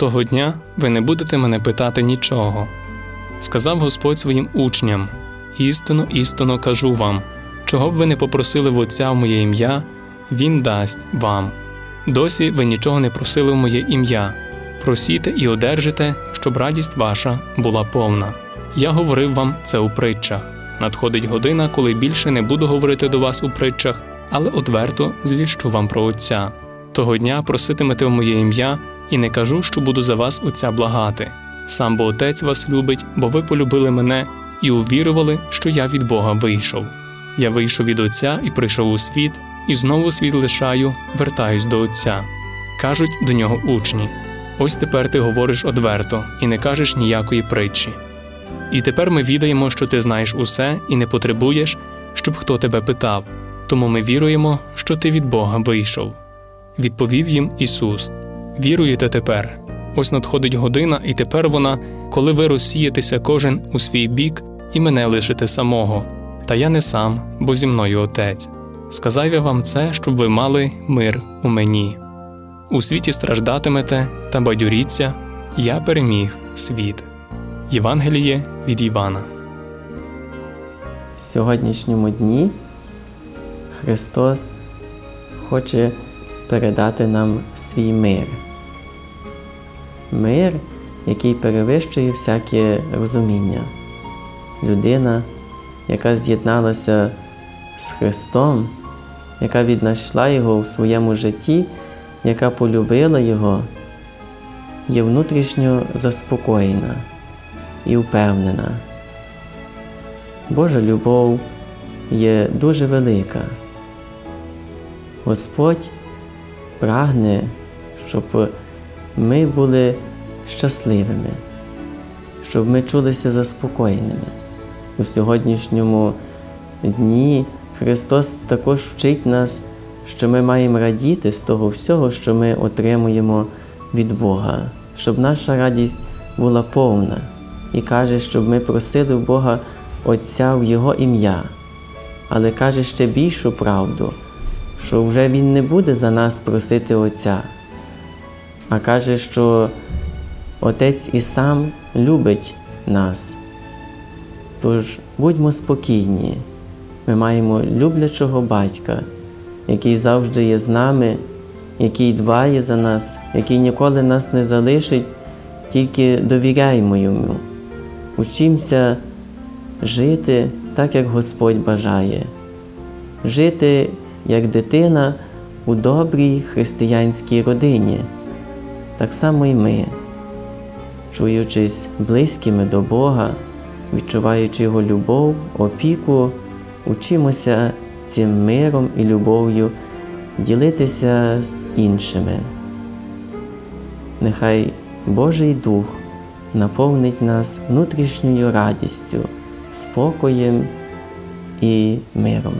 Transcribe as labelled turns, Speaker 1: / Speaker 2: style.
Speaker 1: Того дня ви не будете мене питати нічого. Сказав Господь своїм учням: істинно, істинно кажу вам, чого б ви не попросили в Отця в моє ім'я, Він дасть вам. Досі ви нічого не просили в моє ім'я. Просіте і одержите, щоб радість ваша була повна. Я говорив вам це у притчах. Надходить година, коли більше не буду говорити до вас у притчах, але одверто звіщу вам про Отця. Того дня проситимете в моє ім'я, і не кажу, що буду за вас Отця благати. Сам бо Отець вас любить, бо ви полюбили мене і увірували, що я від Бога вийшов. Я вийшов від Отця і прийшов у світ, і знову світ лишаю, вертаюсь до Отця. Кажуть до нього учні: ось тепер ти говориш одверто і не кажеш ніякої притчі. І тепер ми відаємо, що ти знаєш усе і не потребуєш, щоб хто тебе питав, тому ми віруємо, що ти від Бога вийшов. Відповів їм Ісус: Віруєте тепер. Ось надходить година, і тепер вона, коли ви розсієтеся кожен у свій бік і мене лишите самого. Та я не сам, бо зі мною Отець. Сказав я вам це, щоб ви мали мир у мені. У світі страждатимете та бадюріться, я переміг світ. Євангеліє від Івана.
Speaker 2: В сьогоднішньому дні Христос хоче передати нам свій мир. Мир, який перевищує всяке розуміння. Людина, яка з'єдналася з Христом, яка віднайшла Його у своєму житті, яка полюбила Його, є внутрішньо заспокоєна і впевнена. Божа любов є дуже велика. Господь прагне, щоб ми були щасливими, щоб ми чулися заспокоєними. У сьогоднішньому дні Христос також вчить нас, що ми маємо радіти з того всього, що ми отримуємо від Бога, щоб наша радість була повна і каже, щоб ми просили Бога Отця в Його ім'я, але каже ще більшу правду, що вже Він не буде за нас просити Отця, а каже, що Отець і сам любить нас. Тож будьмо спокійні, ми маємо люблячого батька, який завжди є з нами, який дбає за нас, який ніколи нас не залишить, тільки довіряємо йому. Учимося жити так, як Господь бажає, жити як дитина у добрій християнській родині, так само і ми, чуючись близькими до Бога, відчуваючи Його любов, опіку, учимося цим миром і любов'ю ділитися з іншими. Нехай Божий Дух наповнить нас внутрішньою радістю, спокоєм і миром.